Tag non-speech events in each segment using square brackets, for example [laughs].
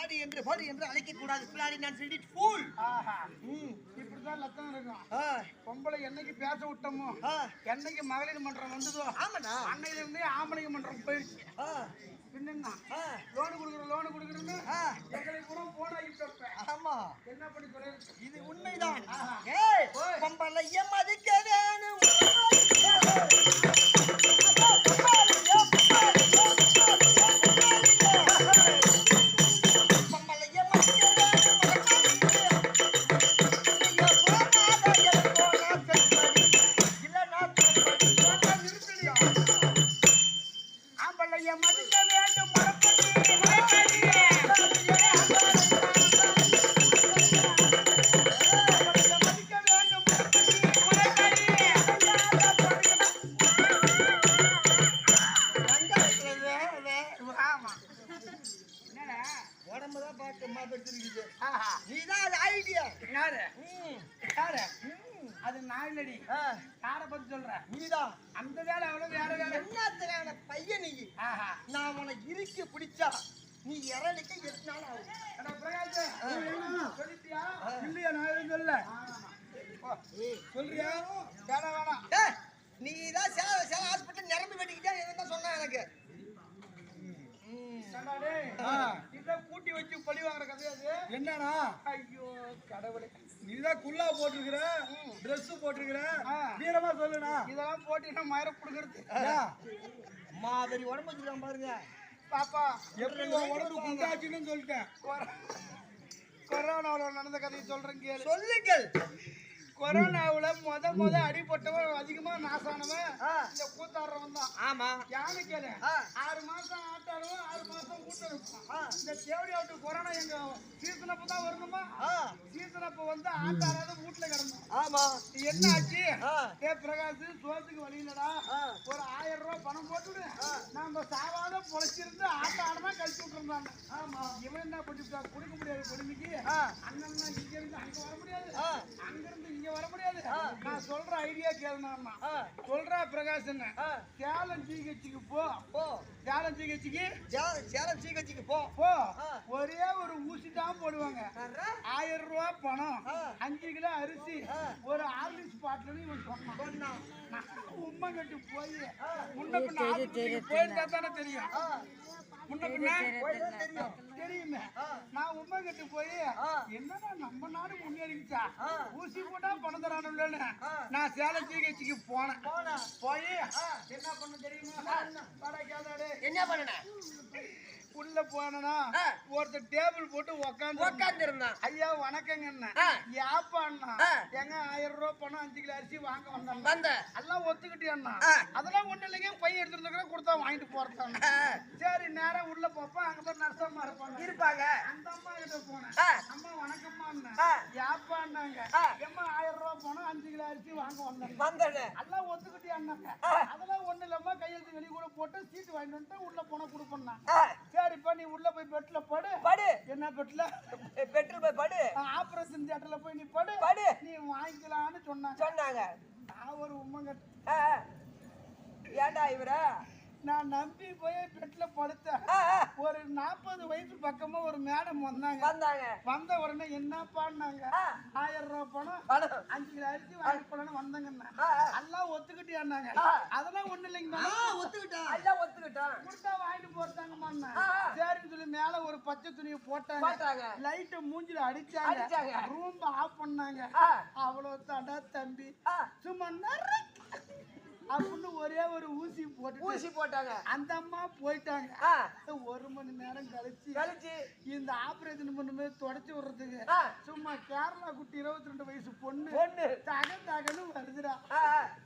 ஆடி என்று பாடி என்று அழைக்க கூடாது பிள்ளாடி நான் சிரிட் ஃபூல் ஆஹா. இப்படிதான் லட்சம் இருக்கும் பொம்பளை என்னைக்கு பேச விட்டோமோ என்னைக்கு மகளிர் மன்றம் வந்ததோ ஆமாடா அன்னையில இருந்தே ஆம்பளைங்க மன்றம் போயிடுச்சு. பின்னா லோனு கொடுக்குறோம் லோனு கொடுக்குறோன்னு ஆ, எங்களுக்கு கூட போன். ஆமா. என்ன பண்ணி சொல்லிருக்கு இது உண்மைதான். ஏய் பொம்பளைய மதிக்க வேணும். ஆ, யாரை பத்தி சொல்ற. நீதான். அந்த வேலை அவ்வளவு வேற வேலை. என்னத்துக்கான பையன் நீ? நான் உனக்கு இறுக்கி பிடிச்சா நீ இறநிக்க எட்டு நாள் ஆகும். சொல்லிட்டியா? இல்லையா, நான். ஓ, சொல்றியா? வேணாம், வேணாம். நீ தான் சேல சேல ஹாஸ்பிட்டல் நிரம்பி வெட்டிக்கிட்டே என்ன சொன்ன எனக்கு? இதான் கூட்டி வச்சு பழி வாங்குற கதையா இது? என்னன்னா ஐயோ, கடவுளே. நீதான் குல்லா போட்டிருக்கிற Dress போட்டிருக்கிற. ஆ. வீரமா சொல்லுண்ணா. இதெல்லாம் போட்டு நான் மயிரை புடுங்கிறது. மாதிரி உடம்பு வச்சிருக்கான் பாருங்க. பாப்பா, எப்படி உடம்பு குண்டாச்சுன்னு சொல்லிட்டேன். கொர- கொரோனாவுல நடந்த கதையை சொல்றேன் கேளு. சொல்லுங்கள். கொரோனாவுல முத முத அடிபட்டவன் அதிகமா நாசானவன். இந்த கூத்தாடுறவன் தான். ஆமா. யானை கேளு. ஆறு மாசம் ஆட்டாடுவோம் ஆறு மாசம் கூட்டம் இருக்கும். இந்த தேவடி அவுட்டு கொரோனா எங்க சீசன் அப்ப தான் வரணுமா? சீசன் அப்ப வந்து ஆட்டாடாத வீட்டுல கிடந்தோம். ஆமா. என்ன ஆச்சு. ஏ பிரகாஷ் சோத்துக்கு வழி இல்லடா. ஒரு ஆயிரம் ரூபாய் பணம் போட்டுடு. நாம சாவாத பொழைச்சிருந்து ஆட்ட ஆடமா கழிச்சு விட்டுருந்தாங்க ஆமா. இவன் என்ன பண்ணிட்டா கொடுக்க முடியாது கொடுமைக்கு. அண்ணன் இங்க இருந்து அங்க வர முடியாது ஆ. அங்க இருந்து இங்க வர முடியாது நான் சொல்ற ஐடியா கேளுனா சொல்றா பிரகாஷ் என்ன ஆ. சேலம் ஜிஹெச்சுக்கு போ. போ. சேலம் ஜிஹெச்சுக்கு? சேலம் சீக்கச்சிக்கு போ. போ. ஒரே ஒரு ஊசி தான் போடுவாங்க. ஆயிரம் ரூபாய் பணம். அஞ்சு கிலோ அரிசி. ஒரு ஆர்லிஸ் பாட்டில் இவன் சொன்னான். சொன்னா. உண்மை கட்டு போய் முன்ன பின்ன போயிருந்தா தானே தெரியும். முன்ன பின்ன தெரியும். நான் உண்மை கட்டு போய். என்னடா நம்ம நாடு முன்னேறிச்சா. ஊசி போட்டா பணம் தரானுன்னு ஆ. நான் சேலம் ஜிஹெச்சுக்கு போனேன். போனா போய் என்ன பண்ண தெரியுமா? என்ன பண்ணன? உள்ள போனா. ஒருத்தர் டேபிள் போட்டு உக்காந்து இருந்தான் ஐயா வணக்கங்க அண்ணா ஆ. யாப்பா அண்ணா ஆ. எங்க ஆயிரம் ரூபாய் பணம் அஞ்சு கிலோ அரிசி வாங்க வந்தாங்க வந்த எல்லாம் ஒத்துக்கிட்டே அண்ணா ஆ. அதெல்லாம் ஒண்ணு இல்லைங்க பையன் எடுத்துருந்தா கொடுத்தா வாங்கிட்டு போறதாங்க ஆ, சரி நேரா உள்ள போப்பா அங்க போய் நர்சம்மா இருப்பாங்க இருப்பாங்க அந்த அம்மா கிட்ட போனேன். அம்மா வணக்கம்மா அண்ணா ஆ. யாப்பா அண்ணாங்க ஆ. ஏம்மா ஆயிரம் பணம் அஞ்சு கிலோ அரிசி வாங்க வந்தாங்க வந்தன எல்லாம் ஒத்துக்கிட்டே அண்ணாங்க அதெல்லாம் ஒண்ணு இல்லாம கையெழுத்து வெளியே கூட போட்டு சீட்டு வாங்கிட்டு வந்துட்டு உள்ள போனா கொடுப்பேன் சரிப்பா நீ உள்ள போய் பெட்ல படு. படு. என்ன பெட்ல பெட்ரோல் போய் படு. ஆபரேஷன் தியேட்டர்ல போய் நீ படு. படு. நீ வாங்கிக்கலாம்னு சொன்னாங்க. சொன்னாங்க. நான் ஒரு ஆ. ஏன்டா இவர? நான் நம்பி போய் பெட்ல படுத்தேன். ஒரு நாற்பது வயசு பக்கமா ஒரு மேடம் வந்தாங்க. வந்தாங்க. வந்த உடனே என்ன பாடினாங்க. ஆயிரம் ரூபாய் பணம். அஞ்சு கிலோ அரிசி வாங்கி போலன்னு ஆ. எல்லாம் ஒத்துக்கிட்டியான்னாங்க ஆ. அதெல்லாம் ஒண்ணு இல்லைங்க ஒத்துக்கிட்டான். எல்லாம் ஒத்துக்கிட்டான் கொடுத்தா வாங்கிட்டு ஆ. சரின்னு சொல்லி மேல ஒரு பச்சை துணியை போட்டாங்க. லைட்டை மூஞ்சில அடிச்சாங்க. ரூம் ஆஃப் பண்ணாங்க. அவ்வளவு தடா தம்பி. சும்மா அப்படின்னு ஒரே ஒரு ஊசி போட்டு ஊசி போட்டாங்க. அந்த அம்மா போயிட்டாங்க. ஒரு மணி நேரம் கழிச்சு கழிச்சு. இந்த ஆபரேஷன் பண்ணுமே தொடச்சி விடுறதுக்கு. சும்மா கேரளா குட்டி இருபத்தி ரெண்டு வயசு பொண்ணு பொண்ணு. தக தகன்னு வருதுடா.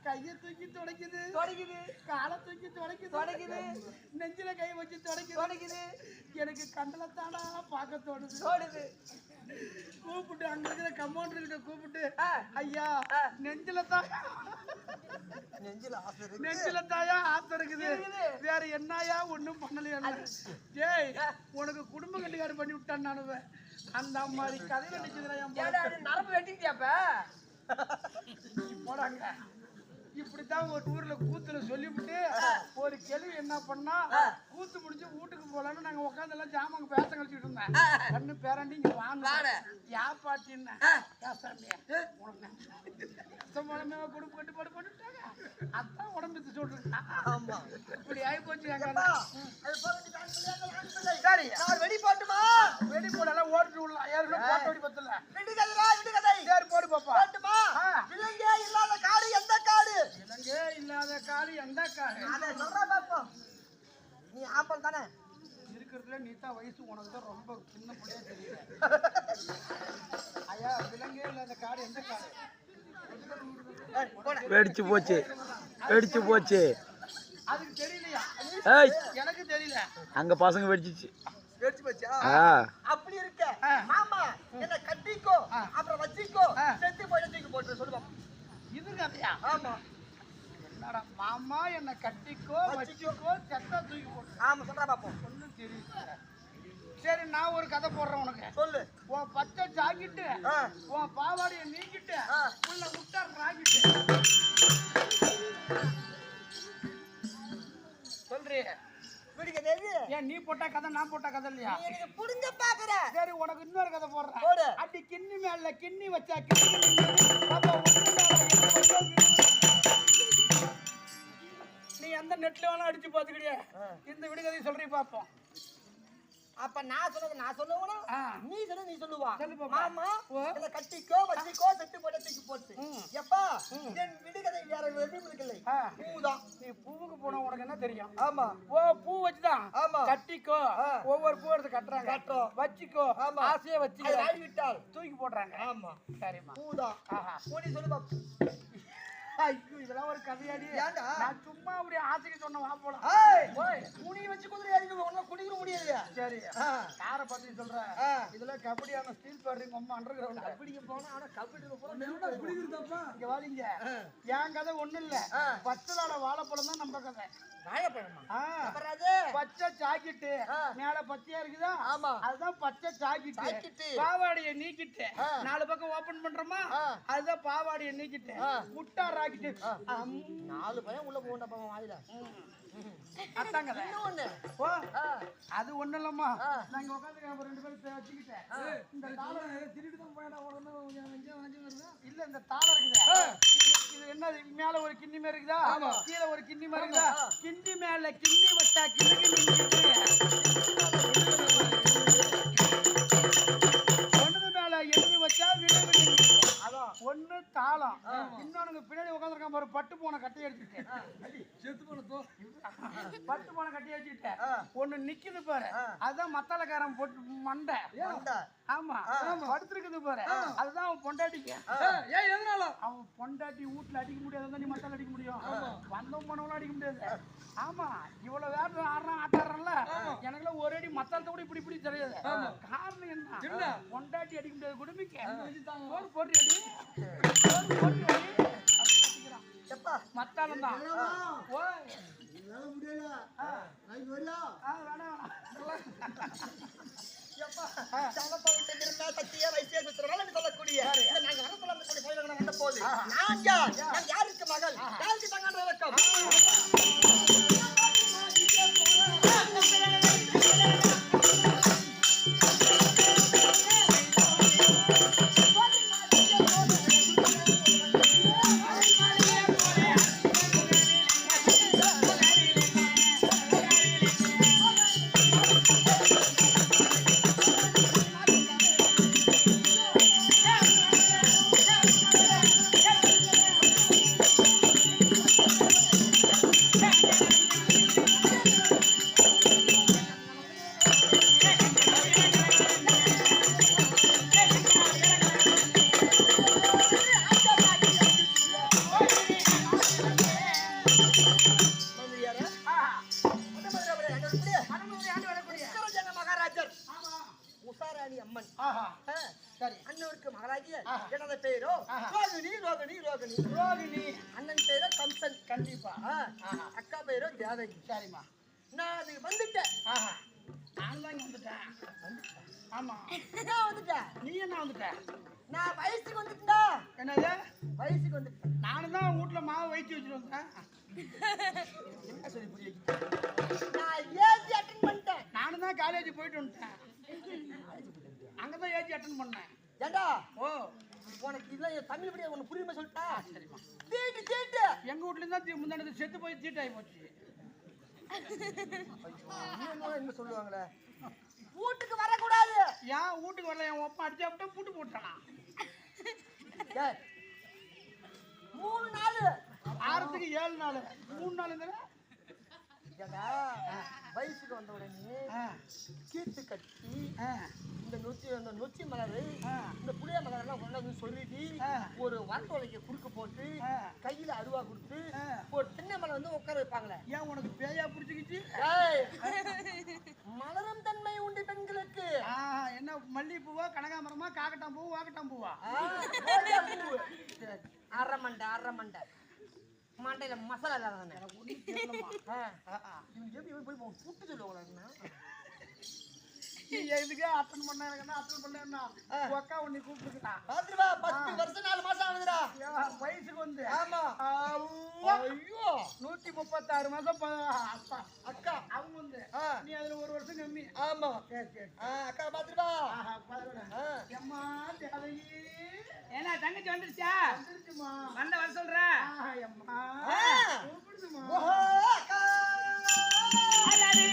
கைய தூக்கி துடைக்குது. தொடங்குது காலை தூக்கி துடைக்குது. துடைக்குது. நெஞ்சில கை வச்சு துடைக்குது. தொடங்குது எனக்கு கண்டலத்தாடா பார்க்க தோணுது. தோடுது கூப்பிட்டு அங்க இருக்கிற கம்பவுண்டர் கூப்பிட்டு. ஐயா. நெஞ்சில தான்? நெஞ்சில ஆசை இருக்கு நெஞ்சில தாயா ஆத்தம் இருக்குது. வேற என்னயா ஒண்ணும் பண்ணலையா ஏய் உனக்கு குடும்ப கட்டுக்காடு பண்ணி விட்டான் நானுவ அந்த மாதிரி கதையில நிக்குதுடா என் ஏடா, நீ நரம்பு வெட்டிட்டியாப்ப போடாங்க. இப்படித்தான் ஒரு ஊர்ல கூத்துல சொல்லிவிட்டு ஒரு கேள்வி என்ன பண்ணா கூத்து முடிச்சு வீட்டுக்கு போலான்னு நாங்க உட்காந்து எல்லாம் ஜாமான் பேச கழிச்சுட்டு இருந்தேன். கண்ணு பேரண்டி இங்க வாங்க. யா பாட்டின்னு உனக்கு குடும்பம் கட்டு போட்டு போட்டுட்டாங்க. அதான் உடம்பு சொல்றேன். இப்படி ஆகி போச்சு. சரி. நான் வெடி போட்டுமா? வெடி போடலாம் ஓட்டு விடலாம் ஏற்கனவே போட்ட வெடி பத்தல. விடுகதைடா விடுகதை சரி போடு பாப்பா. போட்டுமா. விலங்கே இல்லாத இலங்கே இல்லாத காடு எந்த காடு அதை சொல்றா பாப்போம் நீ ஆப்பல் தானே? இருக்கிறதுல நீத்தா வயசு உனக்கு தான் ரொம்ப சின்ன பிள்ளையா தெரியல. [laughs] ஐயா விலங்கே இல்லாத காடு எந்த காடு. வெடிச்சு போச்சு. வெடிச்சு போச்சு. அதுக்கு தெரியலையா? எனக்கு தெரியல. அங்க பசங்க வெடிச்சிச்சு. வெடிச்சு போச்சா? அப்படி இருக்க. மாமா என்ன கட்டிக்கோ. அப்புறம் வச்சிக்கோ. செத்து போயிட்டு போட்டு சொல்லுவோம் இது கதையா? ஆமா. என்னடா மாமா என்ன கட்டிக்கோ வச்சுக்கோ செத்தா தூக்கி போட்டு ஆமா சொல்றா பாப்போம். ஒன்றும் தெரியல சரி நான் ஒரு கதை போடுறேன் உனக்கு. சொல்லு. உன் பச்சை ஜாக்கிட்டு ஆ. உன் பாவாடைய நீக்கிட்டு. உள்ள முட்டை ராக்கிட்டு. சொல்றி. விடுகதை எது? ஏன் நீ போட்ட கதை நான் போட்ட கதை இல்லையா? புடுங்க பாக்குற. சரி உனக்கு இன்னொரு கதை போடு. போடுறேன் அடி கிண்ணி மேல கிண்ணி வச்சா கிண்ணி நீ எந்த நெட்ல வேணா அடிச்சு பாத்துக்கிறிய இந்த விடுகதை சொல்றீ பாப்போம் அப்ப நான் சொன்னது நான் சொல்லுவேனா. நீ சொன்னது நீ சொல்லுவா. மாமா. என்ன கட்டிக்கோ வச்சிக்கோ செத்து போட்டு தூக்கி போட்டு. எப்பா என் விடுகதை வேற எதுவும் ஆ. பூதான். நீ பூவுக்கு போன உனக்கு என்ன தெரியும்? ஆமா. ஓ பூ வச்சுதான். ஆமா. கட்டிக்கோ. ஒவ்வொரு பூ எடுத்து கட்டுறாங்க. கட்டுறோம். வச்சுக்கோ. ஆமா. ஆசையா வச்சுக்க. ஆடி விட்டால் தூக்கி போடுறாங்க. ஆமா. சரிம்மா. பூதான். ஆஹா. பூனி சொல்லு பாப்போம். ஐயோ இதெல்லாம் ஒரு கதையாடி? நான் அப்படி ஆசைக்கு சொன்ன வா போலாம். ஏய் ஓய் பூனி வச்சு குதிரை அடிக்க ஒண்ணு குடிக்கிற முடியலையா சரி. யார பத்தி சொல்றேன் ஆ. இதுல கபடியான ஸ்டீல் பேரிங் ரொம்ப அண்டர் கிரவுண்ட் கபடிக்கு போனா ஆனா கபடியில போனா இங்க வாடிங்க என் கதை ஒண்ணு இல்ல. பச்சலாட வாழைப்பழம் தான் நம்ம கதை. பச்சை ஜாக்கெட்டு ஆ. மேல பச்சையா இருக்குதா? ஆமா. அதுதான் பச்சை ஜாக்கெட்டு. பாவாடைய நீக்கிட்டு. நாலு பக்கம் ஓபன் பண்றோமா. அதுதான் பாவாடைய நீக்கிட்டு. முட்டா ராக்கிட்டு. நாலு பையன் உள்ள போகண்டா பாவம் வாயில. அதாங்க. அது ஒண்ணு ஆ. நாங்க உட்காந்து ரெண்டு பேரும் வச்சுக்கிட்டேன் இந்த தாளம் திருட்டு தான் போயிடா இல்ல இந்த தாளம் இருக்குதா. இது- என்ன மேல ஒரு கிண்ணி மாதிரி இருக்குதா? கீழே ஒரு கிண்ணி மாதிரி இருக்குதா? கிண்ணி மேல கிண்ணி வச்சா கிண்ணி ஒண்ணு ஒண்ணு தாளம். இன்னொன்னு பின்னாடி உட்காந்துருக்கான் பாரு பட்டு போன கட்டி அடிச்சுட்டு செத்து போன பட்டு போன கட்டி அடிச்சுட்டு ஒண்ணு நிக்குது பாரு. அதுதான் மத்தாலக்காரன் போட்டு மண்டை. ஆமா. படுத்திருக்குது பாரு. அதுதான் அவன் பொண்டாட்டிக்கு. ஏன் எதனால? அவன் பொண்டாட்டி வீட்டுல அடிக்க முடியாது. நீ மத்தால அடிக்க முடியும். வந்தவன் போனவங்களும் அடிக்க முடியாது. ஆமா. இவ்வளவு வேற ஆடுறான் ஆட்டாடுறான்ல. எனக்குலாம் ஒரு அடி மத்தாலத்தை கூட இப்படி இப்படி தெரியாது. காரணம் என்ன? பொண்டாட்டி அடிக்க முடியாது. குடும்பிக்க போட்டு போட்டு அடி மத்தாலம் தான் முடியல ஆ, வேணாம் சொல்லக்கூடிய போது நான் யார் நான் யாருக்கு மகள் யாருக்கு தங்கான அக்கா பேரோ தேவகி சரிம்மா. நான் அது வந்துட்டேன். ஆஹா. நான் தான் வந்துட்டேன். ஆமா. நான் வந்துட்டேன். நீ என்ன வந்துட்ட? நான் வயசுக்கு வந்துட்டா என்னது? வயசுக்கு வந்துட்டேன் நானும் தான் வீட்டுல மாவு வைத்து வச்சுட்டு வந்தேன். என்ன சொல்லி புரிய? நான் ஏஜி அட்டன் பண்ணிட்டேன். நானும் தான் காலேஜ் போயிட்டு வந்துட்டேன். அங்கதான் ஏஜி அட்டன் பண்ணேன். ஏண்டா? ஓ. உனக்கு இதெல்லாம் தமிழ் படியா உனக்கு புரியுமா சொல்லிட்டா? தீட்டு தீட்டு எங்க வீட்ல இருந்தா முந்தானது செத்து போய் தீட்டாகி போச்சு என்ன சொல்லுவாங்களே? வீட்டுக்கு வரக்கூடாது. ஏன் வீட்டுக்கு வரல? என் ஒப்பா அடிச்சா விட்டா பூட்டு போட்டானா மூணு நாள். வாரத்துக்கு ஏழு நாள். மூணு நாள் ஏண்டா வயசுக்கு வந்த உடனே கீத்து கட்டி இந்த நொச்சி இந்த நொச்சி மலர். இந்த புளிய மலர் எல்லாம் கொண்டு வந்து சொல்லிட்டு. ஒரு வரட்டோலைக்கு குறுக்கு போட்டு. கையில அருவா கொடுத்து. ஒரு தென்னை மலை வந்து உட்கார வைப்பாங்களே ஏன் உனக்கு பேயா பிடிச்சிக்கிச்சு [laughs] மலரும் தன்மை உண்டு பெண்களுக்கு என்ன மல்லிகைப்பூவா கனகாமரமா காக்கட்டாம் பூவா வாக்கட்டாம் பூவு. அரை மண்டை அரை மண்டை மண்டையில மசாலா இல்லாதானே போய் புட்டு சொல்லுவாங்களா எதுக்கு அட்டன் பண்ண எனக்கு என்ன அட்டன் பண்ண அக்கா உன்னை கூப்பிட்டுருக்கா பாத்துருவா பத்து வருஷம் நாலு மாசம் ஆகுதுடா. வயசுக்கு வந்து. ஆமா. ஐயோ. நூத்தி முப்பத்தாறு மாசம் அக்கா. அவங்க வந்து. ஆ, நீ அதுல ஒரு வருஷம் கம்மி ஆமா. சரி சரி ஆ, அக்கா பாத்துருவா. எம்மா தேவகி ஏன்னா தங்கச்சி வந்துருச்சா? வந்துருச்சுமா வந்த வர சொல்ற. ஆஹா, எம்மா. அக்கா. அலறி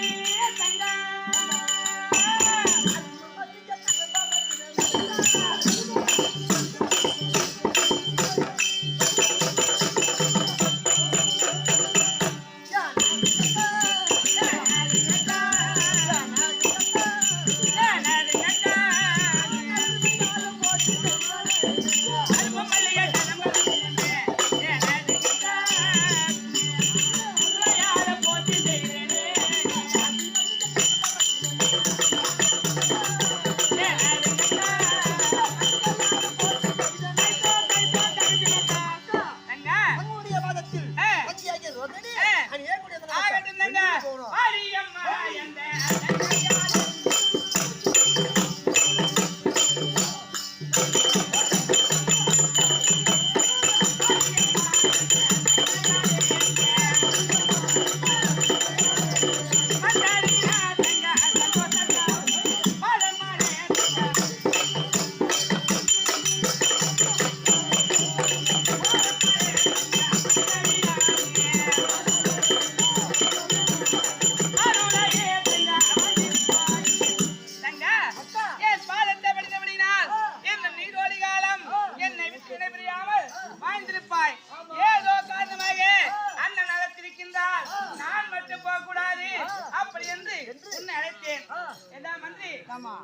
ஆமா.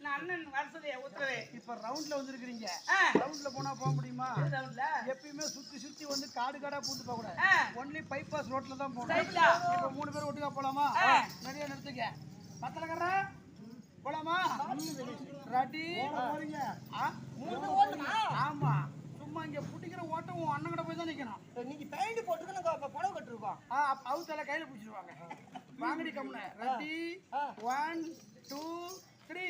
நான் அண்ணன் வரசதைய உத்தரவு. இப்ப ரவுண்ட்ல வந்திருக்கிறீங்க. ஆ, ரவுண்ட்ல போனா போக முடியுமா? ரவுண்ட்ல? எப்பயுமே சுத்தி சுத்தி வந்து காடு காடா பூந்து போக கூடாது. ஒன்லி பைபாஸ் ரோட்ல தான் போகணும்? இப்ப மூணு பேர் ஒட்டுக்கா போலாமா. நிறைய நிறுத்துக்க பத்தலக்கற போலாமா? ரெடி. ஆ? மூணு ஓடுமா? ஆமா. சும்மா இங்க புடிக்கிற ஓட்டம் உன் அண்ணன் கூட போய் தான் நிக்கணும். இன்னைக்கு பேண்ட் போட்டுக்கு நாங்க அப்ப புடவை கட்டிருக்கோம் அவுத்தால கையில பிடிச்சிருவாங்க. வாங்கடி கம்முன. ரெடி. ஒன் டூ த்ரீ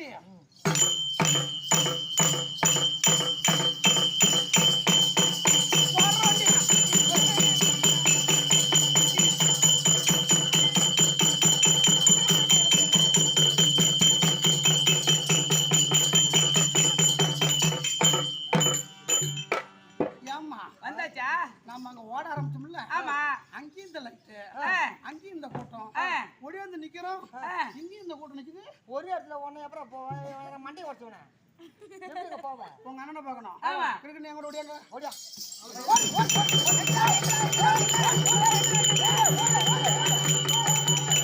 ஏம்மா வந்தாச்சா? நாம அங்க ஓட ஆரம்பிச்சோம்ல? ஆமா. அங்கேயும் இந்த லைட்டு. அங்கேயும் இந்த கூட்டம் ஆ. ஒடியாந்து நிக்கிறோம் ஆ. இங்கேயும் இந்த கூட்டம் நிக்குது ஒரு இடத்துல உடனே அப்புறம் மண்டையை உடச்சுவனே போவேன் உங்க அண்ணனை பார்க்கணும் ஆமா. கிறுக்கு நீ கூட ஒடியாங்க ஓடியா ஓ